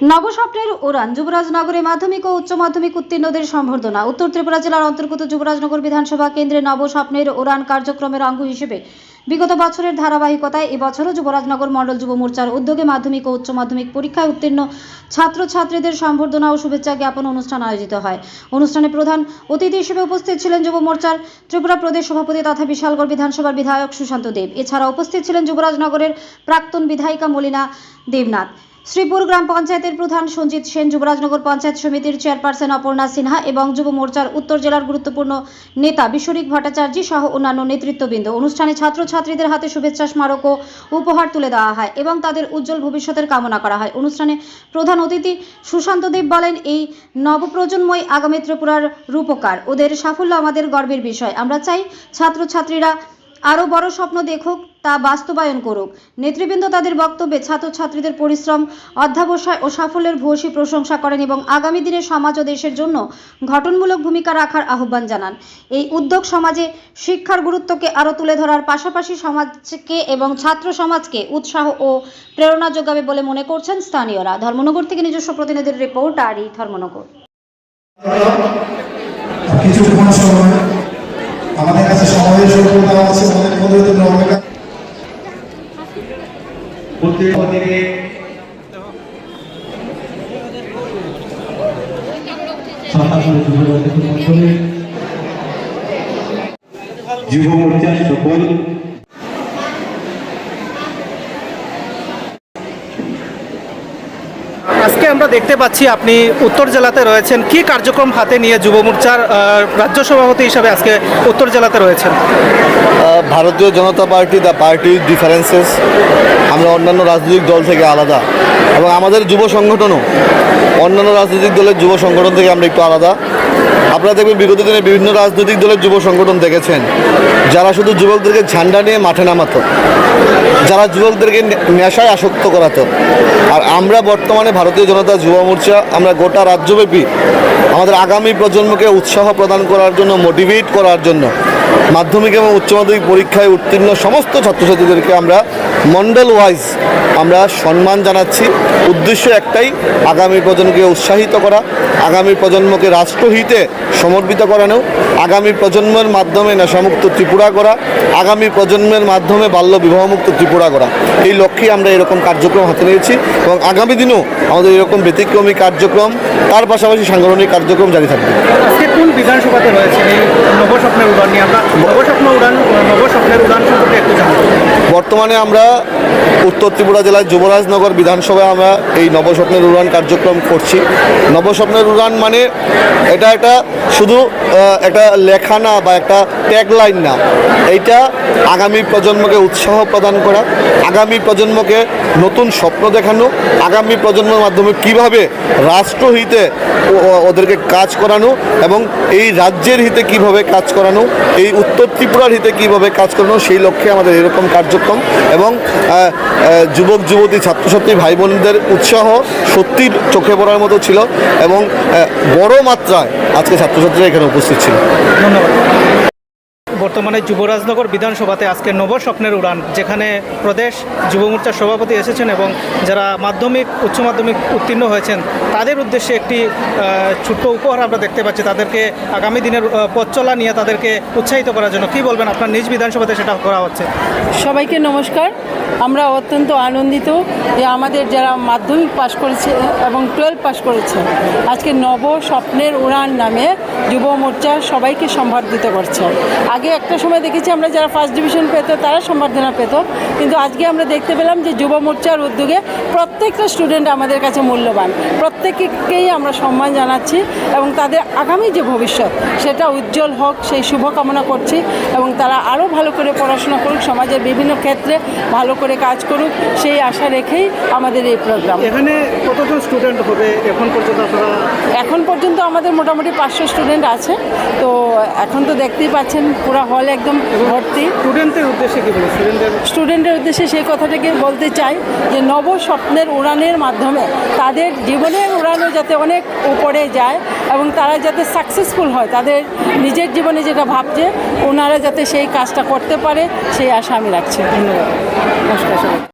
নবস্বপ্নের উড়ান। যুবরাজনগরে মাধ্যমিক ও উচ্চ মাধ্যমিক উত্তীর্ণদের সম্বর্ধনা। উত্তর ত্রিপুরা জেলার অন্তর্গত যুবরাজনগর বিধানসভা কেন্দ্রে নবস্বপ্নের উড়ান কার্যক্রমের অঙ্গ হিসেবে বিগত বছরের ধারাবাহিকতায় এবছরও যুবরাজনগর মণ্ডল যুব মোর্চার উদ্যোগে মাধ্যমিক ও উচ্চ মাধ্যমিক পরীক্ষায় উত্তীর্ণ ছাত্রছাত্রীদের সম্বর্ধনা ও শুভেচ্ছা জ্ঞাপন অনুষ্ঠান আয়োজিত হয়। অনুষ্ঠানে প্রধান অতিথি হিসেবে উপস্থিত ছিলেন যুব মোর্চার ত্রিপুরা প্রদেশ সভাপতি তথা বিশালগড় বিধানসভার বিধায়ক সুশান্ত দেব। এছাড়া উপস্থিত ছিলেন যুবরাজনগরের প্রাক্তন বিধায়িকা মলিনা দেবনাথ। শ্রীপুর গ্রাম পঞ্চায়েতের প্রধান সঞ্জিত সেন যুবরাজনগর পঞ্চায়েত সমিতির চেয়ারপারসন অপর্ণা সিনহা এবং যুব মোর্চার উত্তর জেলার গুরুত্বপূর্ণ নেতা বিশ্বরিক ভট্টাচার্য সহ অন্যান্য নেতৃত্ববৃন্দ। অনুষ্ঠানে ছাত্রছাত্রীদের হাতে শুভেচ্ছা স্মারক ও উপহার তুলে দেওয়া হয় এবং তাদের উজ্জ্বল ভবিষ্যতের কামনা করা হয়। অনুষ্ঠানে প্রধান অতিথি সুশান্ত দেব বলেন, এই নবপ্রজন্মই আগামী ত্রিপুরার রূপকার। ওদের সাফল্য আমাদের গর্বের বিষয়। আমরা চাই ছাত্রছাত্রীরা আরও বড় স্বপ্ন দেখুক, তা বাস্তবায়ন করুক। নেতৃবৃন্দ তাদের বক্তব্যে ছাত্রছাত্রীদের পরিশ্রম, অধ্যাবসায় ও সাফল্যের ভূয়সী প্রশংসা করেন এবং আগামী দিনে সমাজ ও দেশের জন্য গঠনমূলক ভূমিকা রাখার আহ্বান জানান। এই উদ্যোগ সমাজে শিক্ষার গুরুত্বকে আরও তুলে ধরার পাশাপাশি সমাজকে এবং ছাত্র সমাজকে উৎসাহ ও প্রেরণা যোগাবে বলে মনে করছেন স্থানীয়রা। ধর্মনগর থেকে নিজস্ব প্রতিনিধির রিপোর্ট আর ধর্মনগর। আমাদের কাছে সময়ের স্বল্পতা আছে আমাদের মধ্যে তোমরা অপেক্ষা যুব মোর্চার সকল আজকে আমরা দেখতে পাচ্ছি আপনি উত্তর জেলাতে রয়েছেন। কি কার্যক্রম হাতে নিয়ে যুব মোর্চার রাজ্য সভাপতি হিসাবে আজকে উত্তর জেলাতে রয়েছেন? Bharatiya Janata party the party differences আমরা অন্যান্য রাজনৈতিক দল থেকে আলাদা এবং আমাদের যুব সংগঠনও অন্যান্য রাজনৈতিক দলের যুব সংগঠন থেকে আমরা একটু আলাদা। আপনারা দেখবেন বিগত দিনে বিভিন্ন রাজনৈতিক দলের যুব সংগঠন দেখেছেন, যারা শুধু যুবকদেরকে ঝান্ডা নিয়ে মাঠে নামাতো, যারা যুবকদেরকে নেশায় আসক্ত করাত। আর আমরা বর্তমানে ভারতীয় জনতা যুব মোর্চা, আমরা গোটা রাজ্যব্যাপী আমাদের আগামী প্রজন্মকে উৎসাহ প্রদান করার জন্য মোটিভেট করার জন্য মাধ্যমিক এবং উচ্চ মাধ্যমিক পরীক্ষায় উত্তীর্ণ সমস্ত ছাত্রছাত্রীদেরকে আমরা মন্ডল ওয়াইজ আমরা সম্মান জানাচ্ছি। উদ্দেশ্য একটাই, আগামী প্রজন্মকে উৎসাহিত করা, আগামী প্রজন্মকে রাষ্ট্রহিতে সমর্পিত করানো, আগামী প্রজন্মের মাধ্যমে নেশামুক্ত ত্রিপুরা করা আগামী প্রজন্মের মাধ্যমে বাল্য বিবাহমুক্ত ত্রিপুরা করা এই লক্ষ্যে আমরা এরকম কার্যক্রম হাতে নিয়েছি এবং আগামী দিনেও আমাদের এরকম ব্যতিক্রমী কার্যক্রম, তার পাশাপাশি সাংগঠনিক কার্যক্রম জারি থাকবে। বিধানসভাতে রয়েছেন এই নবস্বপ্নের উড়ান নিয়ে? আমরা নবস্বপ্ন উড়ান নবস্বপ্নের উড়ান সম্পর্কে একটু বর্তমানে আমরা উত্তর ত্রিপুরা জেলার যুবরাজনগর বিধানসভায় আমরা এই নবস্বপ্নের উড়ান কার্যক্রম করছি। নবস্বপ্নের উড়ান মানে এটা একটা শুধু একটা লেখা না বা একটা ট্যাগলাইন না। এইটা আগামী প্রজন্মকে উৎসাহ প্রদান করা, আগামী প্রজন্মকে নতুন স্বপ্ন দেখানো, আগামী প্রজন্মের মাধ্যমে কীভাবে রাষ্ট্রহিতে ওদেরকে কাজ করানো এবং এই রাজ্যের হিতে কীভাবে কাজ করানো, এই উত্তর ত্রিপুরার হিতে কীভাবে কাজ করব, সেই লক্ষ্যে আমাদের এরকম কার্যক্রম এবং যুবক, যুবতী, ছাত্রছাত্রী ভাই বোনদের উৎসাহ সত্যি চোখে পড়ার মতো ছিল এবং বড় মাত্রায় আজকে ছাত্রছাত্রীরা এখানে উপস্থিত ছিল। ধন্যবাদ। বর্তমানে যুবরাজনগর বিধানসভাতে আজকে নবস্বপ্নের উড়ান, যেখানে প্রদেশ যুব মোর্চার সভাপতি এসেছেন এবং যারা মাধ্যমিক, উচ্চ মাধ্যমিক উত্তীর্ণ হয়েছেন, তাদের উদ্দেশ্যে একটি ছোট্ট উপহার আমরা দেখতে পাচ্ছি। তাদেরকে আগামী দিনের পথ চলা নিয়ে তাদেরকে উৎসাহিত করার জন্য কি বলবেন? আপনার নিজ বিধানসভাতে সেটা করা হচ্ছে। সবাইকে নমস্কার। আমরা অত্যন্ত আনন্দিত যে আমাদের যারা মাধ্যমিক পাশ করেছে এবং টুয়েলভ পাশ করেছে, আজকে নব স্বপ্নের উড়ান নামে যুব মোর্চা সবাইকে সম্বর্ধিত করছে। আগে একটা সময় দেখেছি আমরা যারা ফার্স্ট ডিভিশন পেত তারা সম্বর্ধনা পেত। কিন্তু আজকে আমরা দেখতে পেলাম যে যুব মোর্চার উদ্যোগে প্রত্যেকটা স্টুডেন্ট আমাদের কাছে মূল্যবান। প্রত্যেককেই আমরা সম্মান জানাচ্ছি এবং তাদের আগামী যে ভবিষ্যৎ সেটা উজ্জ্বল হোক সেই শুভকামনা করছি এবং তারা আরও ভালো করে পড়াশোনা করুক সমাজের বিভিন্ন ক্ষেত্রে ভালো করে কাজ করুক সেই আশা রেখেই আমাদের এই প্রোগ্রাম এখানে কতজন স্টুডেন্ট হবে? এখন পর্যন্ত আপনারা এখন পর্যন্ত আমাদের মোটামুটি পাঁচশো স্টুডেন্ট আছে। তো এখন তো দেখতেই পাচ্ছেন পুরো হল একদম ভর্তি। স্টুডেন্টদের উদ্দেশ্যে কি বলব? স্টুডেন্টদের স্টুডেন্টের উদ্দেশ্যে সেই কথাটাকে বলতে চাই যে নব স্বপ্নের উড়ানের মাধ্যমে তাদের জীবনের উড়ানও যাতে অনেক উপরে যায় এবং তারা যাতে সাকসেসফুল হয়, তাদের নিজের জীবনে যেটা ভাবছে, ওনারা যাতে সেই কাজটা করতে পারে, সেই আশা আমি রাখছি। ধন্যবাদ। নমস্কার